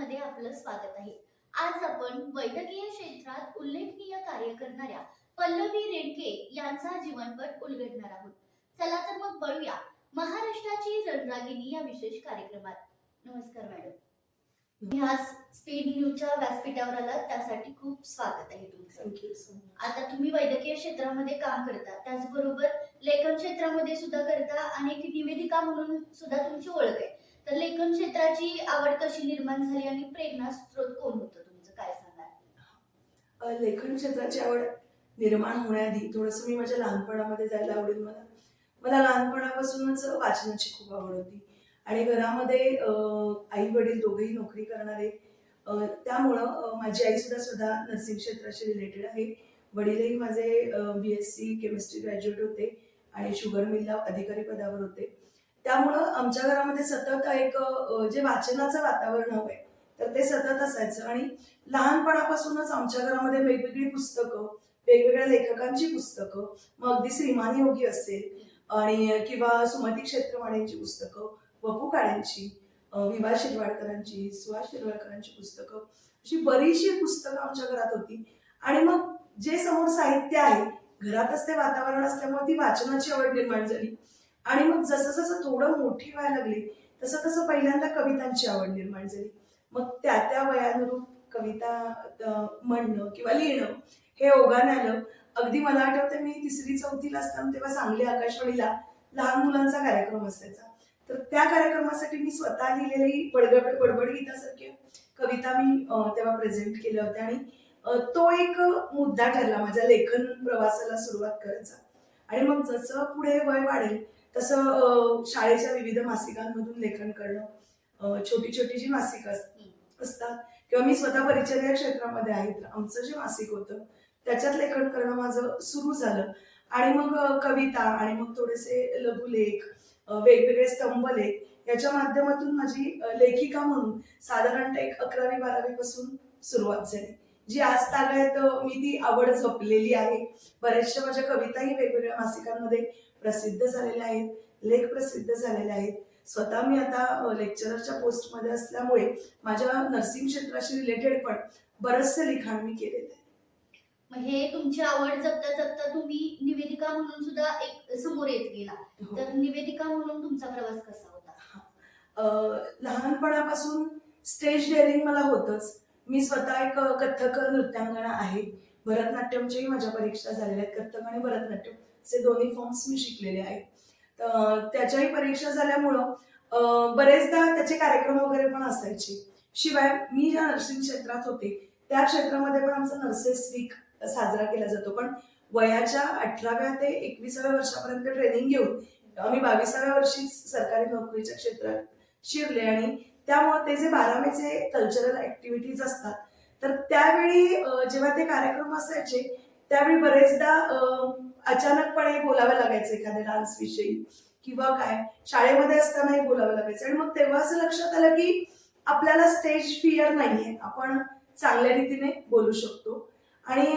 मध्ये आपलं स्वागत आहे. आज आपण वैद्यकीय क्षेत्रात उल्लेखनीय कार्य करणाऱ्या पल्लवी रेडके यांचा जीवनपट उलगडणार आहोत. चला तर मग बळूया महाराष्ट्राची रणरागिणी या विशेष कार्यक्रमात. नमस्कार मॅडम. आज स्पीड न्यूजच्या व्यासपीठावर आलात त्यासाठी खूप स्वागत आहे तुमचं. आता तुम्ही वैद्यकीय क्षेत्रामध्ये काम करता त्याचबरोबर लेखन क्षेत्रामध्ये सुद्धा करता आणि एक निवेदिका म्हणून सुद्धा तुमची ओळख आहे. तर लेखन क्षेत्राची आवड कशी निर्माण झाली आणि प्रेरणा स्रोत कोण होतं? तुमचं काय सांगाल? लेखन क्षेत्राची आवड निर्माण होण्याआधी थोडंसं मी माझ्या लहानपणामध्ये जायला आवडेल मला. मला लहानपणापासूनच वाचनाची खूप आवड होती. आणि घरामध्ये आई वडील दोघेही नोकरी करणारे त्यामुळं माझी आई सुद्धा सुद्धा नर्सिंग क्षेत्राशी रिलेटेड आहे. वडीलही माझे B S C chemistry graduate होते आणि शुगर मिलला अधिकारी पदावर होते. त्यामुळं आमच्या घरामध्ये सतत एक जे वाचनाचं वातावरण हवं आहे तर ते सतत असायचं. आणि लहानपणापासूनच आमच्या घरामध्ये वेगवेगळी पुस्तकं वेगवेगळ्या लेखकांची पुस्तकं मग अगदी श्रीमान योगी असेल आणि किंवा सुमती क्षेत्रवाणींची पुस्तकं वपू काळ्यांची अं, विभा शिरवाडकरांची सुहास शिरवाडकरांची पुस्तकं अशी बरीचशी पुस्तकं आमच्या घरात होती. आणि मग जे समोर साहित्य आहे घरातच ते वातावरण असल्यामुळे ती वाचनाची आवड निर्माण झाली. आणि मग जसं जसं थोडं मोठी व्हायला लागली तसं तसं पहिल्यांदा कवितांची आवड निर्माण झाली. मग त्या त्या वयानुरूप कविता म्हणणं किंवा लिहिणं हे ओघाने आलं. अगदी मला आठवतं मी तिसरी चौथीला असताना तेव्हा सांगली आकाशवाणीला लहान मुलांचा कार्यक्रम असायचा. तर त्या कार्यक्रमासाठी मी स्वतः लिहिलेली बडगड बडबड गीतासारख्या कविता मी तेव्हा प्रेझेंट केल्या होत्या. आणि तो एक मुद्दा ठरला माझ्या लेखन प्रवासाला सुरुवात करायचा. आणि मग जसं पुढे वय वाढेल तसं शाळेच्या विविध मासिकांमधून लेखन करणं छोटी छोटी जी मासिकं असतात असतात. किंवा मी स्वतः परिचर्या क्षेत्रामध्ये आहे तर आमचं जे मासिक होतं त्याच्यात लेखन करणं माझं सुरू झालं. आणि मग कविता आणि मग थोडेसे लघुलेख वेगवेगळे स्तंभलेख याच्या माध्यमातून माझी लेखिका म्हणून साधारणतः एक अकरावी बारावी पासून सुरुवात झाली. जी आज तागायत मी ती आवड जपलेली आहे. बऱ्याचशा माझ्या कविताही वेगवेगळ्या मासिकांमध्ये प्रसिद्ध झालेल्या आहेत लेख प्रसिद्ध झालेले आहेत. स्वतः मी आता लेक्चररच्या पोस्टमध्ये असल्यामुळे माझ्या नर्सिंग क्षेत्राशी रिलेटेड पण बरंचसे लिखाण मी केलेलं आहे. मग हे तुमची आवड जपता जपता तुम्ही निवेदिका म्हणून सुद्धा एक समोर येत गेला. हो. तर निवेदिका म्हणून तुमचा प्रवास कसा होता? लहानपणापासून स्टेज डेअरिंग मला होतच. मी स्वतः एक कथ्थक नृत्यांगना आहे. भरतनाट्यमच्याही माझ्या परीक्षा झालेल्या आहेत. कथ्थक आणि भरतनाट्यम. असे दोन्ही फॉर्म्स मी शिकलेले आहेत. त्याच्याही परीक्षा झाल्यामुळं बरेचदा त्याचे कार्यक्रम वगैरे पण असायचे. शिवाय मी ज्या नर्सिंग क्षेत्रात होते त्या क्षेत्रामध्ये पण आमचा नर्सेस वीक साजरा केला जातो. पण वयाच्या अठराव्या ते एकविसाव्या वर्षापर्यंत ट्रेनिंग घेऊन आम्ही बावीसाव्या वर्षी सरकारी नोकरीच्या क्षेत्रात शिरले आणि त्यामुळे ते जे बारावीचे कल्चरल ऍक्टिव्हिटीज असतात तर त्यावेळी जेव्हा ते कार्यक्रम असायचे त्यावेळी बरेचदा अचानकपणे बोलावं लागायचं एखाद्या डान्स विषयी किंवा काय? शाळेमध्ये असतानाही बोलावं लागायचं. आणि मग तेव्हा असं लक्षात आलं की आपल्याला स्टेज फिअर नाहीये. आपण चांगल्या रीतीने बोलू शकतो. आणि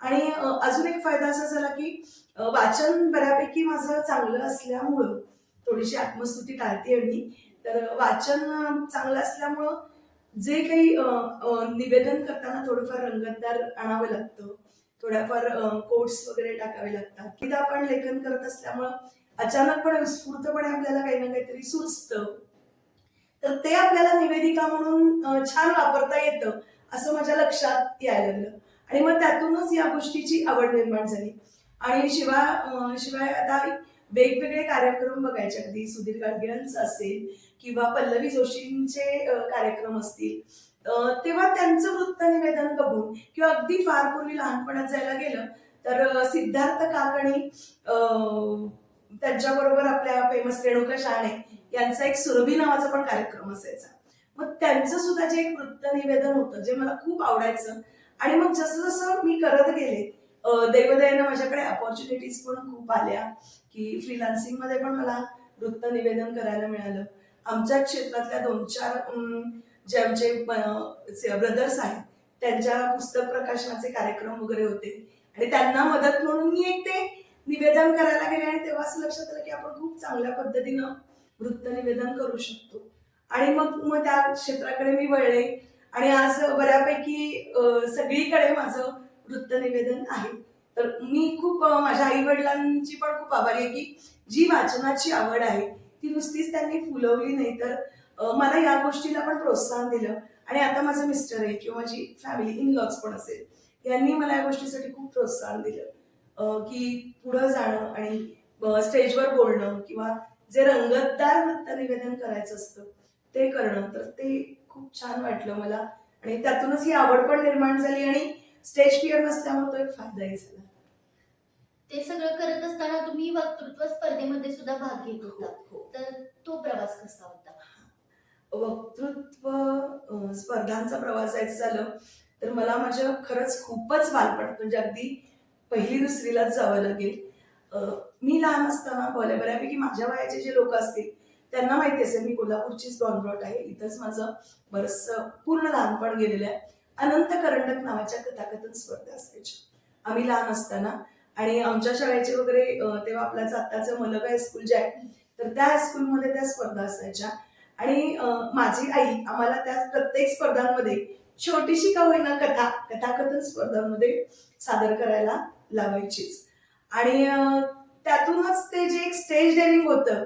आणि अजून एक फायदा असा झाला की वाचन बऱ्यापैकी माझं चांगलं असल्यामुळं थोडीशी आत्मस्तुती टाळते मी. तर वाचन चांगलं असल्यामुळं जे काही निवेदन करताना थोडंफार रंगतदार आणावं लागतं. थोड्याफार कोट्स वगैरे टाकावे लागतात. तिथं आपण लेखन करत असल्यामुळं अचानकपणे उत्स्फूर्तपणे आपल्याला काही ना काहीतरी सुचतं. तर ते आपल्याला निवेदिका म्हणून छान वापरता येतं असं माझ्या लक्षात यायला लागलं. आणि मग त्यातूनच या गोष्टीची आवड निर्माण झाली. आणि शिवाय शिवाय आता वेगवेगळे कार्यक्रम बघायचे. अगदी सुधीर गाडगिळांचं असेल किंवा पल्लवी जोशींचे कार्यक्रम असतील. तेव्हा त्यांचं वृत्त निवेदन बघून किंवा अगदी फार पूर्वी लहानपणात जायला गेलं तर सिद्धार्थ काकणी त्यांच्याबरोबर आपल्या फेमस रेणुका शहाणे यांचा एक सुरभी नावाचा पण कार्यक्रम असायचा. मग त्यांचं सुद्धा जे एक वृत्त निवेदन होतं जे मला खूप आवडायचं आणि मग जसं जसं मी करत गेले अं, दैवदयानं माझ्याकडे अपॉर्च्युनिटीज पण खूप आल्या की फ्रीलान्सिंगमध्ये पण मला वृत्त निवेदन करायला मिळालं. आमच्या क्षेत्रातल्या दोन चार अं, जे आमचे ब्रदर्स आहेत त्यांच्या पुस्तक प्रकाशनाचे कार्यक्रम वगैरे होते. आणि त्यांना मदत म्हणून मी एक ते निवेदन करायला गेले आणि तेव्हा असं लक्षात आलं की आपण खूप चांगल्या पद्धतीनं वृत्त निवेदन करू शकतो. आणि मग मग त्या क्षेत्राकडे मी वळले. आणि आज बऱ्यापैकी सगळीकडे माझं वृत्त निवेदन आहे. तर मी खूप माझ्या आई वडिलांची पण खूप आभारी आहे की जी वाचनाची आवड आहे ती नुसतीच त्यांनी फुलवली नाही तर मला या गोष्टीला पण प्रोत्साहन दिलं. आणि आता माझं मिस्टर आहे किंवा माझी फॅमिली इन लॉज पण असेल यांनी मला या गोष्टीसाठी खूप प्रोत्साहन दिलं. की पुढं जाणं आणि स्टेजवर बोलणं किंवा जे रंगतदार वृत्त निवेदन करायचं असतं ते करणं तर ते खूप छान वाटलं मला. आणि त्यातूनच ही आवड पण निर्माण झाली आणि स्टेज फिअर नसल्यामुळे तो एक फायदाही झाला. ते सगळं करत असताना तुम्ही वक्तृत्व स्पर्धेमध्ये सुद्धा भाग घेत होता. हो. तर तो प्रवास कसा होता? वक्तृत्व स्पर्धांचा प्रवास जायचं झालं तर मला माझ्या खरंच खूपच बालपण म्हणजे अगदी पहिली दुसरीलाच जावं लागेल. मी लहान असताना भले बऱ्यापैकी माझ्या वयाचे जे लोक असतील त्यांना माहिती असेल मी कोल्हापूरचीच बॉनब्रॉट आहे इथंच माझं बरंच पूर्ण लहानपण गेलेलं आहे. अनंत करंडक नावाच्या कथाकथन स्पर्धा असायच्या. आम्ही लहान असताना आणि आमच्या शाळेचे वगैरे तेव्हा आपल्याचं आत्ताचं मलग हायस्कूल जे आहे तर त्या हायस्कूलमध्ये त्या स्पर्धा असायच्या. आणि माझी आई आम्हाला त्या प्रत्येक स्पर्धांमध्ये छोटीशी का होईना कथा कथाकथन स्पर्धांमध्ये सादर करायला लावायचीच. आणि त्यातूनच ते जे एक स्टेज डेअरिंग होतं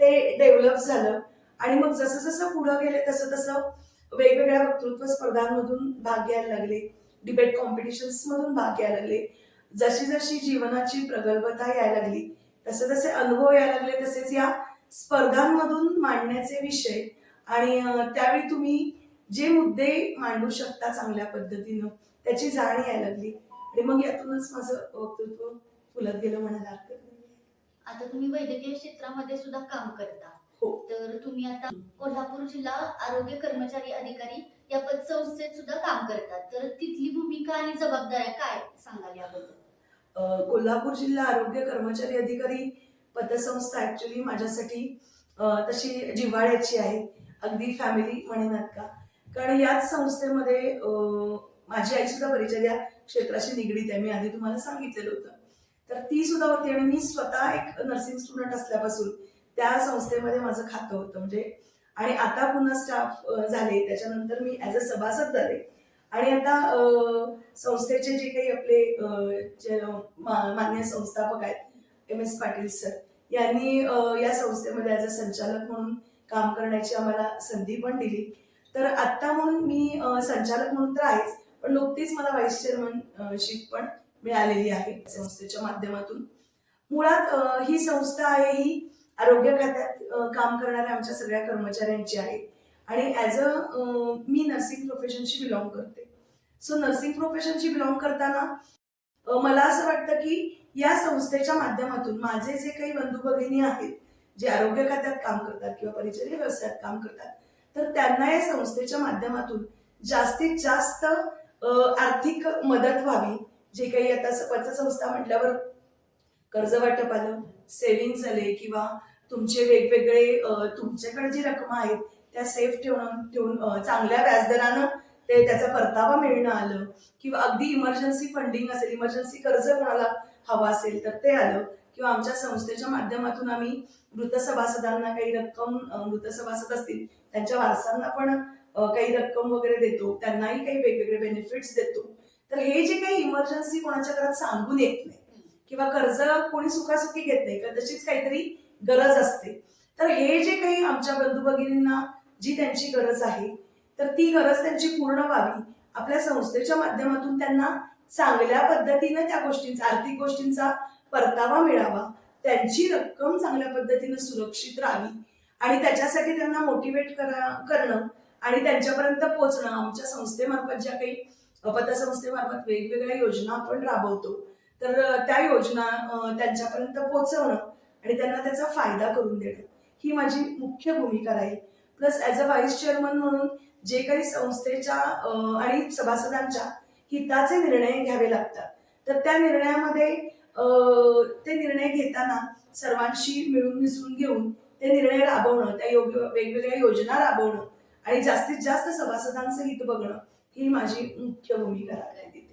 ते डेव्हलप झालं. आणि मग जसं जसं पुढं गेले तसं तसं वेगवेगळ्या वक्तृत्व स्पर्धांमधून भाग घ्यायला लागले. डिबेट कॉम्पिटिशन्स मधून भाग घ्यायला लागले. जशी जशी जीवनाची प्रगल्भता यायला लागली तसे तसे अनुभव यायला लागले तसेच या स्पर्धांमधून मांडण्याचे विषय आणि त्यावेळी तुम्ही जे मुद्दे मांडू शकता चांगल्या पद्धतीनं त्याची जाण यायला लागली. आणि मग यातूनच माझं वक्तृत्व फुलत गेलं म्हणायला हरकत आता तुम्ही वैद्यकीय क्षेत्रामध्ये सुद्धा काम करता. हो. तर तुम्ही आता कोल्हापूर जिल्हा आरोग्य कर्मचारी अधिकारी या पतसंस्थेत सुद्धा काम करतात तर तिथली भूमिका आणि जबाबदाऱ्या काय सांगाल याबद्दल? कोल्हापूर जिल्हा आरोग्य कर्मचारी अधिकारी पतसंस्था ऍक्च्युली माझ्यासाठी तशी जिव्हाळ्याची आहे. अगदी फॅमिली म्हणेनात का? कारण याच संस्थेमध्ये माझी आई सुद्धा या क्षेत्राशी निगडीत आहे. मी आधी तुम्हाला सांगितलेलं होतं. तर ती सुद्धा होती आणि मी स्वतः एक नर्सिंग स्टुडंट असल्यापासून त्या संस्थेमध्ये माझं खातं होतं. म्हणजे आणि आता पुन्हा स्टाफ झाले. त्याच्यानंतर मी ॲज अ सभासद झाले. आणि आता संस्थेचे जे काही आपले जे मान्य संस्थापक आहेत एम एस पाटील सर यांनी या संस्थेमध्ये ॲज अ संचालक म्हणून काम करण्याची आम्हाला संधी पण दिली. तर आत्ता म्हणून मी संचालक म्हणून तर आहेच पण नुकतीच मला व्हाईस चेअरमन शिप पण मिळालेली आहे संस्थेच्या माध्यमातून. मुळात ही संस्था आहे ही आरोग्य खात्यात काम करणाऱ्या आमच्या सगळ्या कर्मचाऱ्यांची आहे. आणि ॲज अ मी नर्सिंग प्रोफेशनशी बिलॉंग करते. सो नर्सिंग प्रोफेशनशी बिलॉंग करताना मला असं वाटतं की या संस्थेच्या माध्यमातून माझे जे काही बंधू भगिनी आहेत जे आरोग्य खात्यात काम करतात किंवा परिचर्य व्यवसायात काम करतात तर त्यांना या संस्थेच्या माध्यमातून जास्तीत जास्त आर्थिक मदत व्हावी. जे काही आता पतसंस्था म्हटल्यावर कर्ज वाटप आलं सेव्हिंग झाले किंवा तुमचे वेगवेगळे तुमच्याकडे जी रक्कम आहेत त्या सेफ ठेवणं ठेवून चांगल्या व्याजदरानं ते त्याचा परतावा मिळणं आलं किंवा अगदी इमर्जन्सी फंडिंग असेल इमर्जन्सी कर्ज कोणाला हवं असेल तर ते आलं. किंवा आमच्या संस्थेच्या माध्यमातून आम्ही मृत सभासदांना काही रक्कम मृत सभासद असतील त्यांच्या वारसांना पण काही रक्कम वगैरे देतो. त्यांनाही काही वेगवेगळे बेनिफिट्स देतो. तर हे जे काही इमर्जन्सी कोणाच्या घरात सांगून येत नाही किंवा कर्ज कोणी सुखासुखी घेत नाही किंवा तशीच काहीतरी गरज असते. तर हे जे काही आमच्या बंधू भगिनींना जी त्यांची गरज आहे तर ती गरज त्यांची पूर्ण व्हावी. आपल्या संस्थेच्या माध्यमातून त्यांना चांगल्या पद्धतीनं त्या गोष्टींचा आर्थिक गोष्टींचा परतावा मिळावा. त्यांची रक्कम चांगल्या पद्धतीनं सुरक्षित राहावी आणि त्याच्यासाठी त्यांना मोटिवेट करा करणं आणि त्यांच्यापर्यंत पोहोचणं. आमच्या संस्थेमार्फत ज्या काही पतसंस्थेमार्फत वेगवेगळ्या योजना आपण राबवतो तर त्या योजना त्यांच्यापर्यंत पोहोचवणं आणि त्यांना त्याचा फायदा करून देणं ही माझी मुख्य भूमिका राहील plus as a vice chairman म्हणून जे काही संस्थेच्या आणि सभासदांच्या हिताचे निर्णय घ्यावे लागतात. तर त्या निर्णयामध्ये ते निर्णय घेताना सर्वांशी मिळून मिसळून घेऊन ते निर्णय राबवणं त्या योग्य वेगवेगळ्या योजना राबवणं आणि जास्तीत जास्त सभासदांचं हित बघणं ही माझी मुख्य भूमिका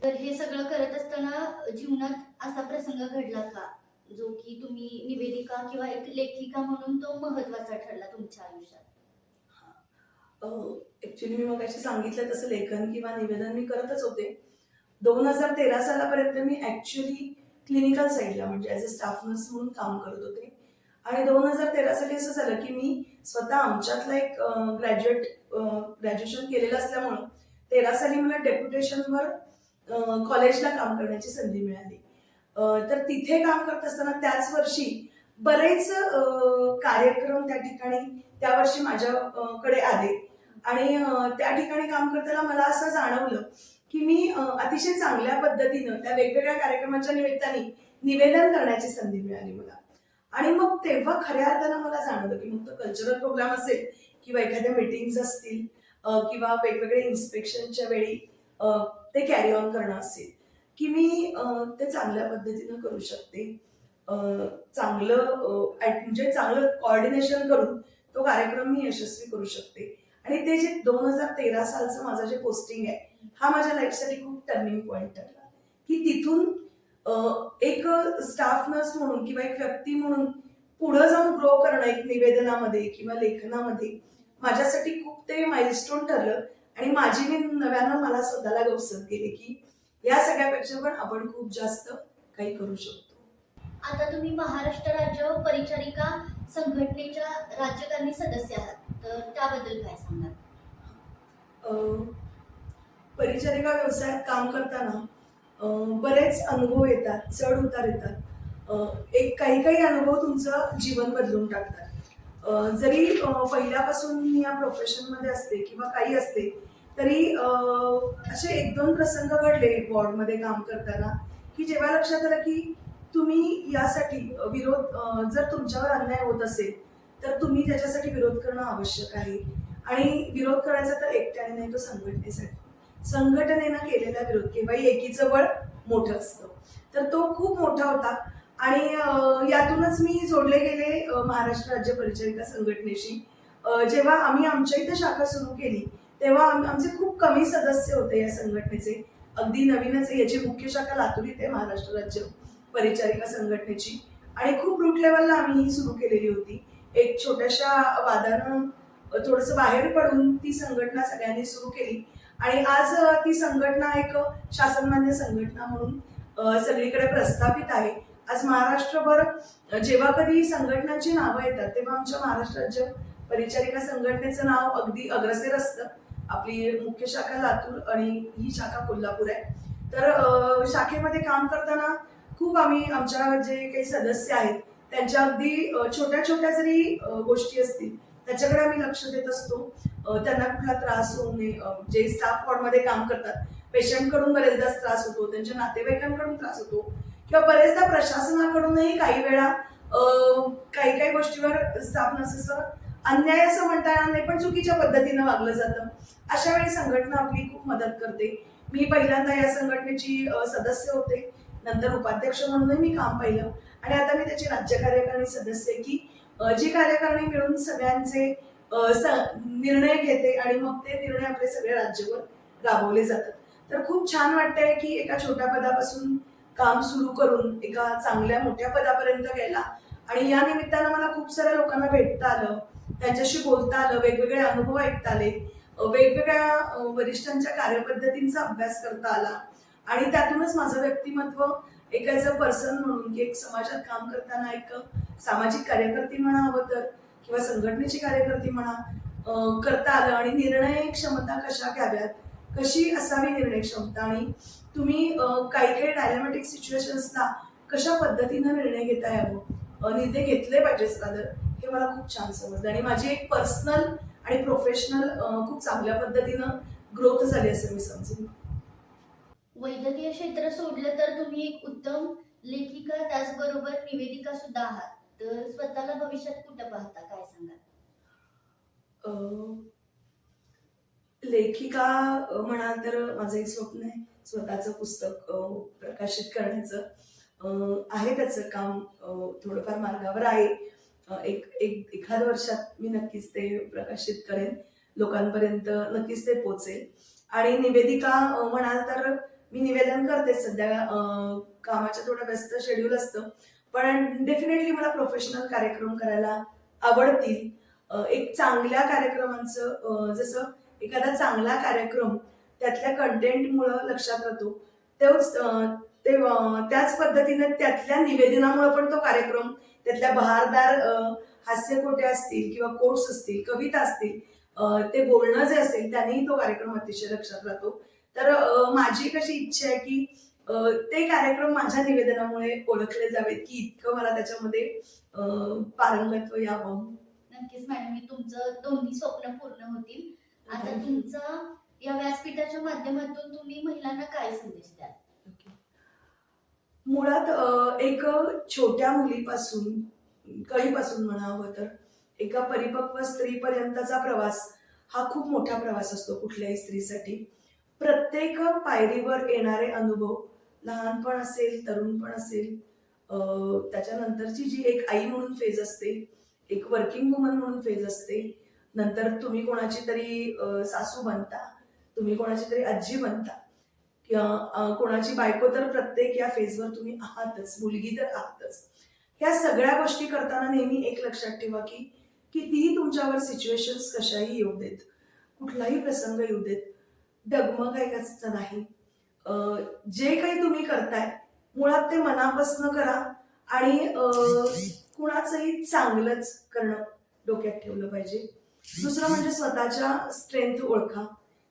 तर हे सगळं करत असताना जीवनात असा प्रसंग घडला का? जो की तुम्ही निवेदिका किंवा एक लेखिका म्हणून तो महत्त्वाचा ठरला तुमच्या आयुष्यात? ऍक्च्युली मी मग सांगितलं तसं लेखन किंवा निवेदन मी करतच होते. दोन हजार तेरा सालापर्यंत मी ऍक्च्युली क्लिनिकल साईडला म्हणजे ॲज अ स्टाफ नर्स म्हणून काम करत होते. आणि दोन हजार तेरा साली असं झालं की मी स्वतः आमच्यातला एक ग्रॅज्युएट ग्रॅज्युएशन केलेलं असल्यामुळं तेरा साली मला डेप्युटेशनवर कॉलेजला काम करण्याची संधी मिळाली. तर तिथे काम करत असताना त्याच वर्षी बरेच कार्यक्रम त्या ठिकाणी त्या वर्षी माझ्याकडे आले. आणि त्या ठिकाणी काम करताना मला असं जाणवलं की मी अतिशय चांगल्या पद्धतीनं त्या वेगवेगळ्या कार्यक्रमाच्या निमित्ताने निवेदन करण्याची संधी मिळाली मला. आणि मग तेव्हा खऱ्या अर्थानं मला जाणवलं की मग तो कल्चरल प्रोग्राम असेल किंवा एखाद्या मिटिंग्स असतील किंवा वेगवेगळे इन्स्पेक्शनच्या वेळी ते कॅरी ऑन करणं असेल की मी ते चांगल्या पद्धतीनं करू शकते. चांगलं म्हणजे चांगलं कॉर्डिनेशन करून तो कार्यक्रम मी यशस्वी करू शकते. आणि ते जे दोन हजार तेरा सालचं माझं जे पोस्टिंग आहे हा माझ्या लाईफसाठी खूप टर्निंग पॉईंट ठरला. की तिथून एक स्टाफ नर्स म्हणून किंवा एक व्यक्ती म्हणून पुढं जाऊन ग्रो करणं एक निवेदनामध्ये किंवा लेखनामध्ये माझ्यासाठी खूप ते माइलस्टोन ठरलं. आणि माझी मी नव्यानं मला स्वतःला गवसत गेले की या सगळ्यापेक्षा पण आपण खूप जास्त काही करू शकतो. आता तुम्ही महाराष्ट्र राज्य परिचारिका संघटनेच्या राज्यकारणी सदस्य आहात. तर त्याबद्दल काय सांगाल? अं, परिचारिका व्यवसायात काम करताना बरेच अनुभव येतात चढ उतार येतात. एक काही काही अनुभव तुमचं जीवन बदलून टाकतात. जरी पहिल्यापासून मी या प्रोफेशनमध्ये असते किंवा काही असते तरी असे एक दोन प्रसंग घडले वॉर्डमध्ये काम करताना की जेव्हा लक्षात आलं की तुम्ही यासाठी विरोध जर तुमच्यावर अन्याय होत असेल तर तुम्ही त्याच्यासाठी विरोध करणं आवश्यक आहे. आणि विरोध करायचा तर एकट्याने नाही तो संघटनेसाठी. संघटनेनं केलेला विरोध किंवा एकीचं बळ मोठं असतं. तर तो खूप मोठा होता. आणि यातूनच मी जोडले गेले महाराष्ट्र राज्य परिचारिका संघटनेशी. जेव्हा आम्ही आमच्या इथे शाखा सुरू केली तेव्हा आमचे खूप कमी सदस्य होते या संघटनेचे. अगदी नवीनच याची मुख्य शाखा लातूर इथे महाराष्ट्र राज्य परिचारिका संघटनेची. आणि खूप रूट लेवलला आम्ही ही सुरू केलेली होती. एक छोट्याशा वादानं थोडंसं बाहेर पडून ती संघटना सगळ्यांनी सुरू केली. आणि आज ती संघटना एक शासनमान्य संघटना म्हणून सगळीकडे प्रस्थापित आहे. आज महाराष्ट्रभर जेव्हा कधी संघटनांची नावं येतात तेव्हा आमच्या महाराष्ट्र राज्य परिचारिका संघटनेचं नाव अगदी अग्रसेर असतं. आपली मुख्य शाखा लातूर आणि ही शाखा कोल्हापूर आहे. तर शाखेमध्ये काम करताना खूप आम्ही आमच्या जे काही सदस्य आहेत त्यांच्या अगदी छोट्या छोट्या जरी गोष्टी असतील त्याच्याकडे आम्ही लक्ष देत असतो. त्यांना कुठला त्रास होऊ नये. जे स्टाफ वॉर्डमध्ये काम करतात पेशंटकडून बरेचदा त्रास होतो त्यांच्या नातेवाईकांकडून त्रास होतो किंवा बरेचदा प्रशासनाकडूनही काही वेळा काही काही गोष्टीवर स्टाफ नर्सेसवर अन्याय असं म्हणता येणार नाही पण चुकीच्या पद्धतीनं वागलं जातं. अशा वेळी संघटना आपली खूप मदत करते. मी पहिल्यांदा या संघटनेची सदस्य होते. नंतर उपाध्यक्ष म्हणूनही मी काम पाहिलं. आणि आता मी त्याची राज्य कार्यकारिणी सदस्य आहे की जी कार्यकारिणी मिळून सगळ्यांचे निर्णय घेते आणि मग ते निर्णय आपले सगळे राज्यभर राबवले जातात. तर खूप छान वाटतंय की एका छोट्या पदापासून काम सुरू करून एका चांगल्या मोठ्या पदापर्यंत गेला. आणि या निमित्तानं मला खूप साऱ्या लोकांना भेटता आलं त्यांच्याशी बोलता आलं वेगवेगळे अनुभव ऐकता आले वेगवेगळ्या वरिष्ठांच्या कार्यपद्धतींचा अभ्यास करता आला. आणि त्यातूनच माझं व्यक्तिमत्व एक ॲज अ पर्सन म्हणून की एक समाजात काम करताना एक सामाजिक कार्यकर्ती म्हणा हवं तर किंवा संघटनेची कार्यकर्ती म्हणा करता आलं आणि निर्णय क्षमता कशा घ्याव्यात? कशी असावी निर्णय क्षमता? आणि तुम्ही काही काही डायनॅमेटिक सिच्युएशन्सला कशा पद्धतीनं निर्णय घेता यावं? निर्णय घेतले पाहिजेत रादर हे मला खूप छान समजलं. आणि माझी एक पर्सनल आणि प्रोफेशनल खूप चांगल्या पद्धतीनं ग्रोथ झाली असं मी समजेन. वैद्यकीय क्षेत्र सोडलं तर तुम्ही एक उत्तम लेखिका त्याचबरोबर निवेदिका सुद्धा आहात. तर स्वतःला भविष्यात कुठं पाहता? काय सांगाल? लेखिका म्हणाल तर माझं एक स्वप्न आहे. स्वतःचं पुस्तक प्रकाशित करण्याचं. आहे त्याचं काम थोडंफार मार्गावर आहे. एक एक एखाद वर्षात मी नक्कीच ते प्रकाशित करेन. लोकांपर्यंत नक्कीच ते पोचेल. आणि निवेदिका म्हणाल तर मी निवेदन करते सध्या कामाच्या थोडं व्यस्त शेड्यूल असतं. पण डेफिनेटली मला प्रोफेशनल कार्यक्रम करायला आवडतील. एक चांगल्या कार्यक्रमांचं जसं एखादा चांगला कार्यक्रम त्यातल्या कंटेंटमुळं लक्षात राहतो तेच ते त्याच पद्धतीने त्यातल्या निवेदनामुळे पण तो कार्यक्रम त्यातल्या बहारदार हास्यकोट्या असतील किंवा कोट्स असतील कविता असतील ते बोलणं जे असेल त्यांनीही तो कार्यक्रम अतिशय लक्षात राहतो. तर माझी कशी इच्छा आहे की ते कार्यक्रम माझ्या निवेदनामुळे ओळखले जावेत की इतकं मला त्याच्यामध्ये पारंगत्व यावं. नक्कीच मॅडम. मी तुमचं दोन्ही स्वप्न पूर्ण होतील. आता. तुमचं या व्यासपीठाच्या माध्यमातून तुम्ही महिलांना काय संदेश द्याल? मुळात एक छोट्या मुलीपासून कळीपासून म्हणावं तर एका परिपक्व स्त्रीपर्यंतचा प्रवास हा खूप मोठा प्रवास असतो कुठल्याही स्त्रीसाठी. प्रत्येक पायरीवर येणारे अनुभव लहानपण असेल तरुणपण असेल त्याच्यानंतरची जी एक आई म्हणून फेज असते एक वर्किंग वुमन म्हणून फेज असते नंतर तुम्ही कोणाची तरी सासू बनता तुम्ही कोणाची तरी आजी बनता किंवा कोणाची बायको तर प्रत्येक या फेजवर तुम्ही आहातच मुलगी तर आहातच. ह्या सगळ्या गोष्टी करताना नेहमी एक लक्षात ठेवा की कितीही तुमच्यावर सिच्युएशन्स कशाही येऊ देत कुठलाही प्रसंग येऊ देत डगमगायचं नाही. जे काही तुम्ही करताय मुळात ते मनापासून करा आणि कुणाचंही चांगलंच करणं डोक्यात ठेवलं पाहिजे. दुसरं म्हणजे स्वतःच्या स्ट्रेंथ ओळखा.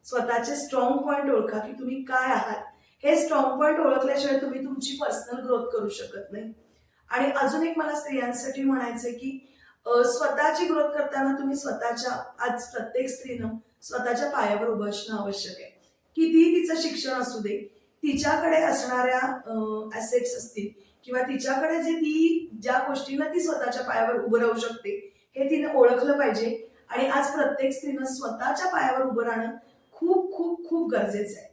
स्वतःचे स्ट्रॉंग पॉईंट ओळखा की तुम्ही काय आहात. हे स्ट्रॉंग पॉईंट ओळखल्याशिवाय तुम्ही तुमची पर्सनल ग्रोथ करू शकत नाही. आणि अजून एक मला स्त्रियांसाठी म्हणायचं की स्वतःची ग्रोथ करताना तुम्ही स्वतःच्या आज प्रत्येक स्त्रीनं स्वतःच्या पायावर उभं असणं आवश्यक आहे. कितीही तिचं शिक्षण असू दे तिच्याकडे असणाऱ्या ऍसेट्स असतील किंवा तिच्याकडे जे ती ज्या गोष्टीला ती स्वतःच्या पायावर उभं राहू शकते हे तिने ओळखलं पाहिजे. आणि आज प्रत्येक स्त्रीनं स्वतःच्या पायावर उभं राहणं खूप खूप खूप गरजेचं आहे.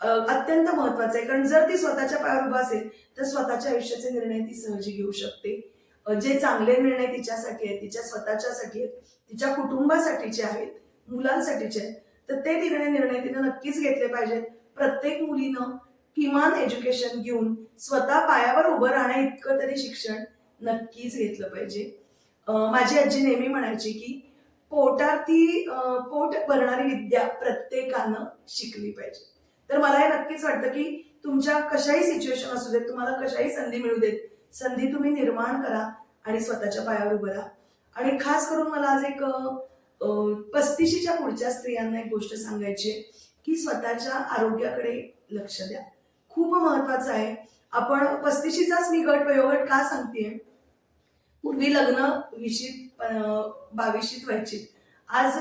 अत्यंत महत्वाचं आहे. कारण जर ती स्वतःच्या पायावर उभं असेल तर स्वतःच्या आयुष्याचे निर्णय ती सहजी घेऊ शकते. जे चांगले निर्णय तिच्यासाठी आहेत तिच्या स्वतःच्यासाठी आहेत तिच्या कुटुंबासाठीचे आहेत मुलांसाठीचे आहेत तर ते निर्णय निर्णय तिनं नक्कीच घेतले पाहिजेत. प्रत्येक मुलीनं किमान एज्युकेशन घेऊन स्वतः पायावर उभं राहण्या इतकं तरी शिक्षण नक्कीच घेतलं पाहिजे. माझी आजी नेहमी म्हणायची की पोटाती पोट भरणारी विद्या प्रत्येकानं शिकली पाहिजे. तर मला हे नक्कीच वाटतं की तुमच्या कशाही सिच्युएशन असू देत तुम्हाला कशाही संधी मिळू देत संधी तुम्ही निर्माण करा आणि स्वतःच्या पायावर उभं राहा. आणि खास करून मला आज एक पस्तीशीच्या पुढच्या स्त्रियांना एक गोष्ट सांगायची की स्वतःच्या आरोग्याकडे लक्ष द्या. खूप महत्वाचं आहे. आपण पस्तीशीचाच मी गट वयोगट का सांगते पूर्वी लग्न विशीत बावीशीत व्हायची आज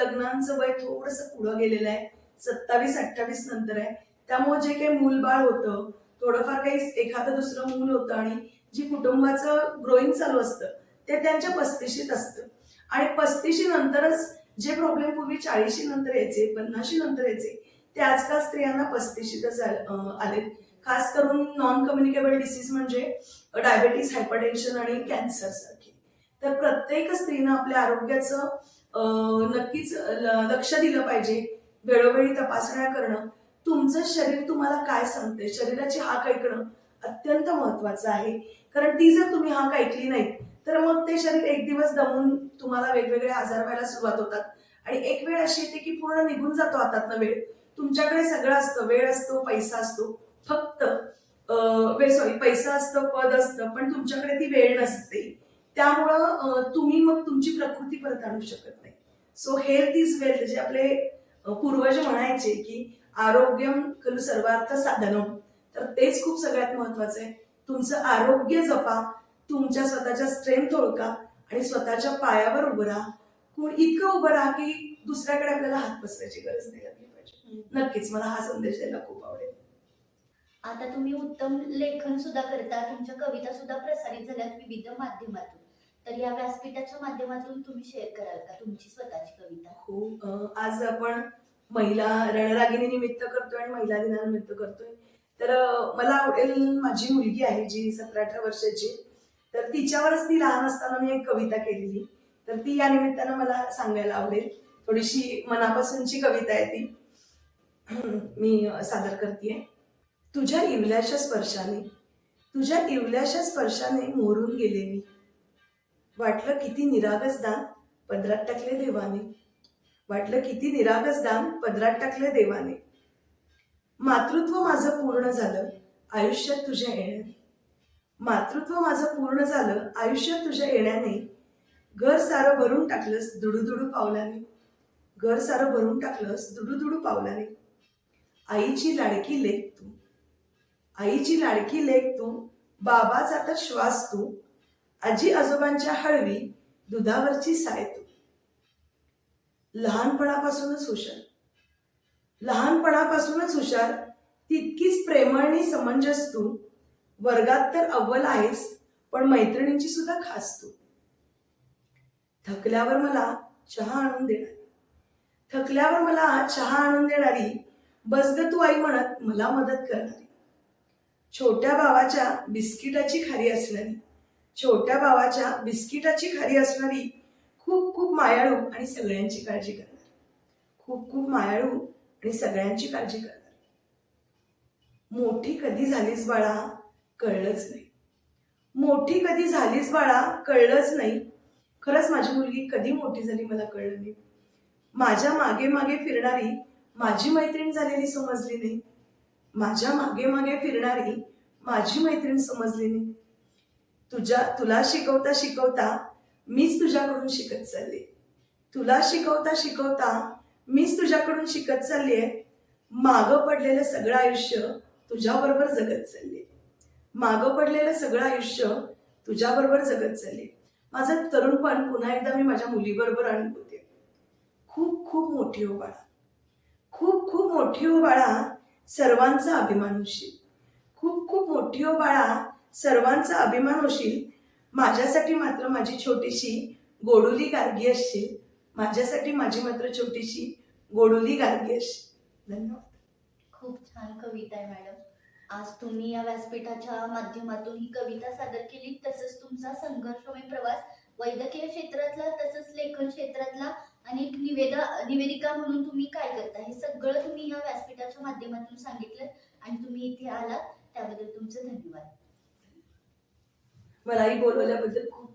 लग्नांचं वय थोडस पुढं गेलेलं आहे. सत्तावीस अठ्ठावीस नंतर आहे. त्यामुळे जे काही मूलबाळ होतं थोडंफार काही एखादं दुसरं मूल होतं आणि जी कुटुंबाचं ग्रोईंग चालू असतं ते त्यांच्या पस्तीशीत असतं. आणि पस्तीशी नंतरच जे प्रॉब्लेम पूर्वी चाळीशी नंतर यायचे पन्नाशी नंतर यायचे ते आजकाल स्त्रियांना पस्तीशीतच आल- आलेत. खास करून नॉन कम्युनिकेबल डिसीज म्हणजे डायबेटीस हायपरटेन्शन आणि कॅन्सर सारखे. तर प्रत्येक स्त्रीनं आपल्या आरोग्याचं नक्कीच लक्ष दिलं पाहिजे वेळोवेळी तपासण्या करणं. तुमचं शरीर तुम्हाला काय सांगते शरीराची हाक ऐकणं अत्यंत महत्वाचं आहे. कारण ती जर तुम्ही हाक ऐकली नाही तर मग ते शरीर एक दिवस दमून तुम्हाला वेगवेगळे आजार व्हायला सुरुवात होतात. आणि एक वेळ अशी येते की पूर्ण निघून जातो हातातनं वेळ. तुमच्याकडे सगळं असतं. वेळ असतो पैसा असतो. फक्त सॉरी पैसा असतं पद असतं पण तुमच्याकडे ती वेळ नसते. त्यामुळं तुम्ही मग तुमची प्रकृती परत आणू शकत नाही. सो हेल्थ इज वेल्थ जे आपले पूर्वज म्हणायचे की आरोग्यम खरं सर्वार्थ साधनम. तर तेच खूप सगळ्यात महत्वाचं आहे. तुमचं आरोग्य जपा. तुमच्या स्वतःच्या स्ट्रेंथ ओळखा आणि स्वतःच्या पायावर उभं राहा. कोण इतकं उभं राहा की दुसऱ्याकडे आपल्याला हात पसरायची गरज नाही लागली पाहिजे. नक्कीच मला हा संदेश द्यायला खूप आवडेल. आता तुम्ही उत्तम लेखन सुद्धा करता तुमच्या कविता सुद्धा प्रसारित झाल्यात विविध माध्यमातून. तर या व्यासपीठाच्या माध्यमातून तुम्ही शेअर कराल का तुमची स्वतःची कविता? हो आज आपण महिला रणरागिणी निमित्त करतोय आणि महिला दिनानिमित्त करतोय. तर मला आवडेल माझी मुलगी आहे जी सतरा अठरा वर्षाची. तर तिच्यावरच ती लहान असताना मी एक कविता केलेली. तर ती या निमित्तानं मला सांगायला आवडेल. थोडीशी मनापासूनची कविता आहे ती. मी सादर करते तुझ्या इवल्याच्या स्पर्शाने तुझ्या इवल्याच्या स्पर्शाने मोरून गेले मी. वाटलं किती निरागस दान पदरात टाकले देवाने. वाटलं किती निरागस दान पदरात टाकले देवाने. मातृत्व माझं पूर्ण झालं. आयुष्यात तुझ्या येणं मातृत्व माझं पूर्ण झालं आयुष्यात तुझ्या येण्याने. घर सारं भरून टाकलंस दुडूदुडू पावलाने. घर सारं भरून टाकलंस दुडूदुडू पावलाने. आईची लाडकी लेख तू. आईची लाडकी लेख तू. बाबाचा तर श्वास तू. आजी आजोबांच्या हळवी दुधावरची साय तू. लहानपणापासूनच हुशार. लहानपणापासूनच हुशार. तितकीच प्रेमळणी समंजस तू. वर्गात तर अव्वल आहेस पण मैत्रिणींची सुद्धा खास तू. थकल्यावर मला चहा आणून देणारी. थकल्यावर मला चहा आणून देणारी बस ग तू आई म्हणत मला मदत करणारी. छोट्या भावाच्या बिस्किटाची खारी असणारी. छोट्या भावाच्या बिस्किटाची खारी असणारी खूप खूप मायाळू आणि सगळ्यांची काळजी करणारी. खूप खूप मायाळू आणि सगळ्यांची काळजी करणारी. मोठी कधी झालीस बाळा? कळलंच नाही. मोठी कधी झालीच बाळा कळलंच नाही. खरंच माझी मुलगी कधी मोठी झाली मला कळलं नाही. माझ्या मागे मागे फिरणारी माझी मैत्रीण झालेली समजली नाही. माझ्या मागे मागे फिरणारी माझी मैत्रीण समजली नाही. तुझ्या तुला शिकवता शिकवता मीच तुझ्याकडून शिकत चालले. तुला शिकवता शिकवता मीच तुझ्याकडून शिकत चाललीये. मागं पडलेलं सगळं आयुष्य तुझ्याबरोबर जगत चालले मागं पडलेलं सगळं आयुष्य तुझ्याबरोबर जगत चालले. माझं तरुणपण पुन्हा एकदा मी माझ्या मुलीबरोबर अनुभवते खूप खूप मोठी हो बाळा. खूप खूप मोठी हो बाळा सर्वांचा अभिमान होशील. खूप खूप मोठी हो बाळा सर्वांचा अभिमान होशील. माझ्यासाठी मात्र माझी छोटीशी गोडुली गार्गी असशील. माझ्यासाठी माझी मात्र छोटीशी गोडुली गार्गी असशील. धन्यवाद. खूप छान कविता आहे मॅडम. आज तुम्ही या व्यासपीठाच्या माध्यमातून ही कविता सादर केली तसंच तुमचा संघर्षमय प्रवास. वैद्यकीय क्षेत्रातला तसंच लेखन क्षेत्रातला आणि एक निवेदा निवेदिका म्हणून तुम्ही काय करता? हे सगळं तुम्ही या व्यासपीठाच्या माध्यमातून सांगितलं आणि तुम्ही इथे आलात. त्याबद्दल तुमचं धन्यवाद. मलाही बोलवल्याबद्दल खूप